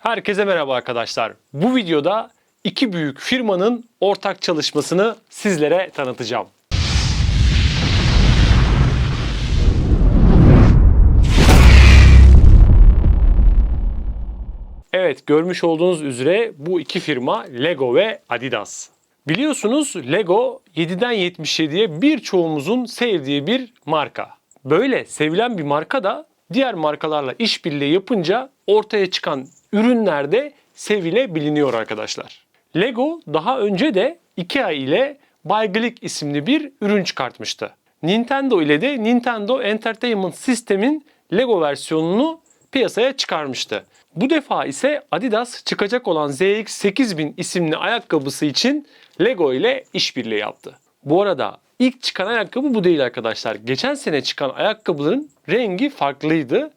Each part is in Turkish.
Herkese merhaba arkadaşlar. Bu videoda iki büyük firmanın ortak çalışmasını sizlere tanıtacağım. Evet, görmüş olduğunuz üzere bu iki firma Lego ve Adidas. Biliyorsunuz Lego 7'den 77'ye birçoğumuzun sevdiği bir marka. Böyle sevilen bir marka da diğer markalarla işbirliği yapınca ortaya çıkan ürünlerde sevilebiliniyor arkadaşlar. Lego daha önce de Ikea ile Bayglick isimli bir ürün çıkartmıştı. Nintendo ile de Nintendo Entertainment System'in Lego versiyonunu piyasaya çıkarmıştı. Bu defa ise Adidas çıkacak olan ZX8000 isimli ayakkabısı için Lego ile işbirliği yaptı. Bu arada ilk çıkan ayakkabı bu değil arkadaşlar. Geçen sene çıkan ayakkabıların rengi farklıydı.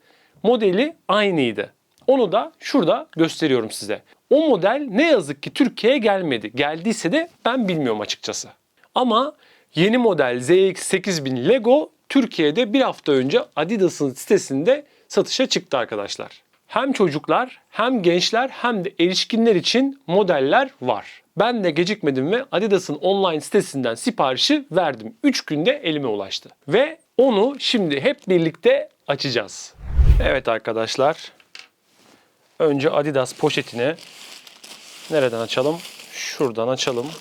Modeli aynıydı. Onu da şurada gösteriyorum size. O model ne yazık ki Türkiye'ye gelmedi. Geldiyse de ben bilmiyorum açıkçası. Ama yeni model ZX8000 Lego Türkiye'de bir hafta önce Adidas'ın sitesinde satışa çıktı arkadaşlar. Hem çocuklar hem gençler hem de erişkinler için modeller var. Ben de gecikmedim ve Adidas'ın online sitesinden siparişi verdim. 3 günde elime ulaştı. Ve onu şimdi hep birlikte açacağız. Evet arkadaşlar. Önce Adidas poşetini nereden açalım? Şuradan açalım.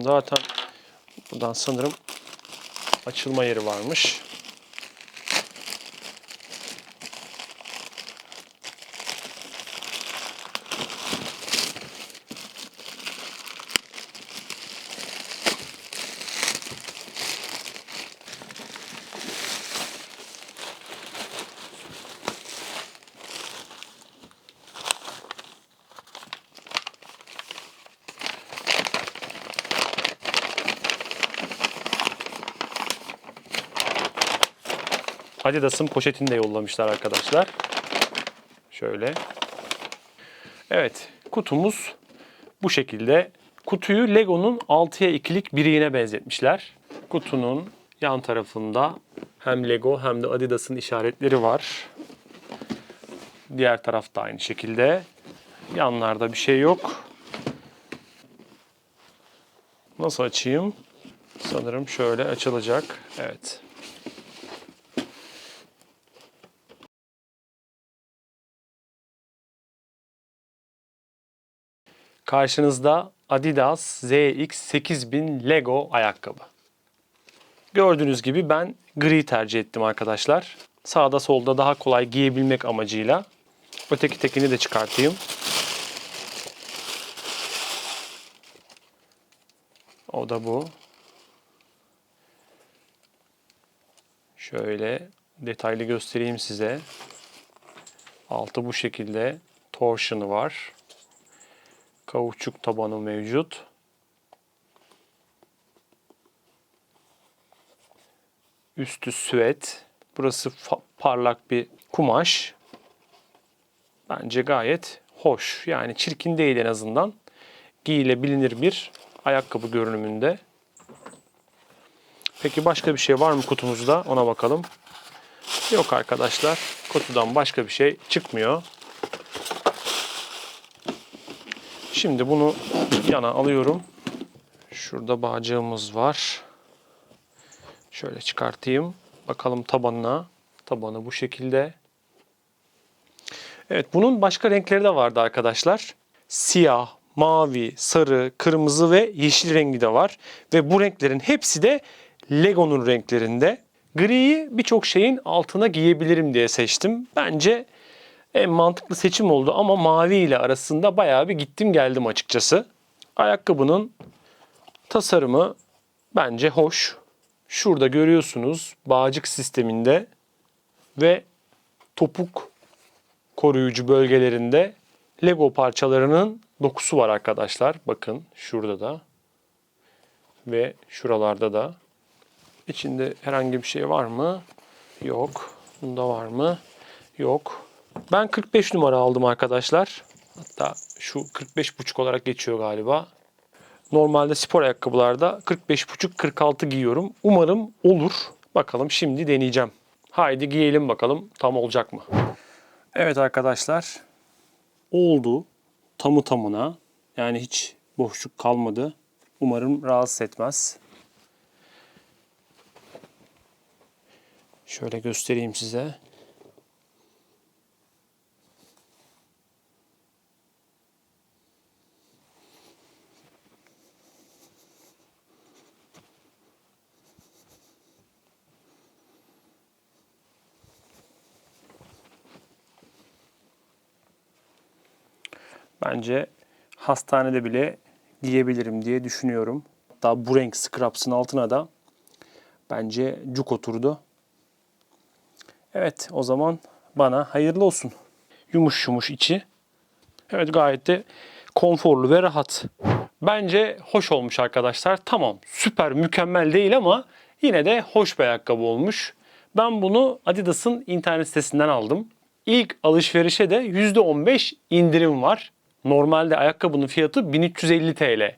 Zaten buradan sanırım açılma yeri varmış. Adidas'ın poşetini de yollamışlar arkadaşlar. Şöyle. Evet, kutumuz bu şekilde. Kutuyu Lego'nun 6'ya 2'lik biriğine benzetmişler. Kutunun yan tarafında hem Lego hem de Adidas'ın işaretleri var. Diğer tarafta aynı şekilde. Yanlarda bir şey yok. Nasıl açayım? Sanırım şöyle açılacak. Evet. Karşınızda Adidas ZX8000 Lego ayakkabı. Gördüğünüz gibi ben gri tercih ettim arkadaşlar. Sağda solda daha kolay giyebilmek amacıyla. Öteki tekini de çıkartayım. O da bu. Şöyle detaylı göstereyim size. Altı bu şekilde torsion'ı var kauçuk tabanı mevcut. Üstü süet. Burası parlak bir kumaş. Bence gayet hoş. Yani çirkin değil en azından. Giyilebilir bir ayakkabı görünümünde. Peki başka bir şey var mı kutumuzda? Ona bakalım. Yok arkadaşlar. Kutudan başka bir şey çıkmıyor. Şimdi bunu yana alıyorum. Şurada bağcığımız var. Şöyle çıkartayım. Bakalım tabanına. Tabanı bu şekilde. Evet bunun başka renkleri de vardı arkadaşlar. Siyah, mavi, sarı, kırmızı ve yeşil rengi de var. Ve bu renklerin hepsi de Lego'nun renklerinde. Griyi birçok şeyin altına giyebilirim diye seçtim. Bence en mantıklı seçim oldu ama mavi ile arasında bayağı bir gittim geldim açıkçası. Ayakkabının tasarımı bence hoş. Şurada görüyorsunuz bağcık sisteminde ve topuk koruyucu bölgelerinde Lego parçalarının dokusu var arkadaşlar. Bakın şurada da ve şuralarda da. İçinde herhangi bir şey var mı? Yok. Bunda var mı? Yok. Ben 45 numara aldım arkadaşlar. Hatta şu 45,5 olarak geçiyor galiba. Normalde spor ayakkabılarda 45,5-46 giyiyorum. Umarım olur. Bakalım şimdi deneyeceğim. Haydi giyelim bakalım tam olacak mı? Evet arkadaşlar. oldu tamı tamına. Yani hiç boşluk kalmadı. Umarım rahatsız etmez. Şöyle göstereyim size. Bence hastanede bile giyebilirim diye düşünüyorum. Hatta bu renk scraps'ın altına da bence cuk oturdu. Evet o zaman bana hayırlı olsun. Yumuş yumuş içi. Evet gayet de konforlu ve rahat. Bence hoş olmuş arkadaşlar. Tamam süper mükemmel değil ama yine de hoş bir ayakkabı olmuş. Ben bunu Adidas'ın internet sitesinden aldım. İlk alışverişe de %15 indirim var. Normalde ayakkabının fiyatı 1350 TL.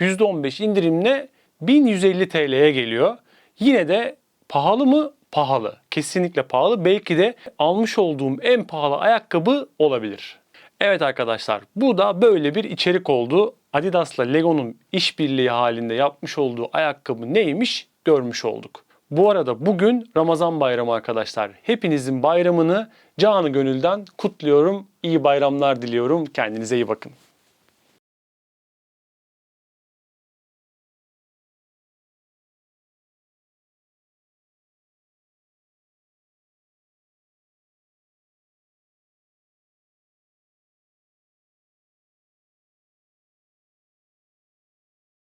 %15 indirimle 1150 TL'ye geliyor. Yine de pahalı mı? Pahalı. Kesinlikle pahalı. Belki de almış olduğum en pahalı ayakkabı olabilir. Evet arkadaşlar bu da böyle bir içerik oldu. Adidas'la Lego'nun işbirliği halinde yapmış olduğu ayakkabı neymiş görmüş olduk. Bu arada bugün Ramazan bayramı arkadaşlar. Hepinizin bayramını canı gönülden kutluyorum. İyi bayramlar diliyorum. Kendinize iyi bakın.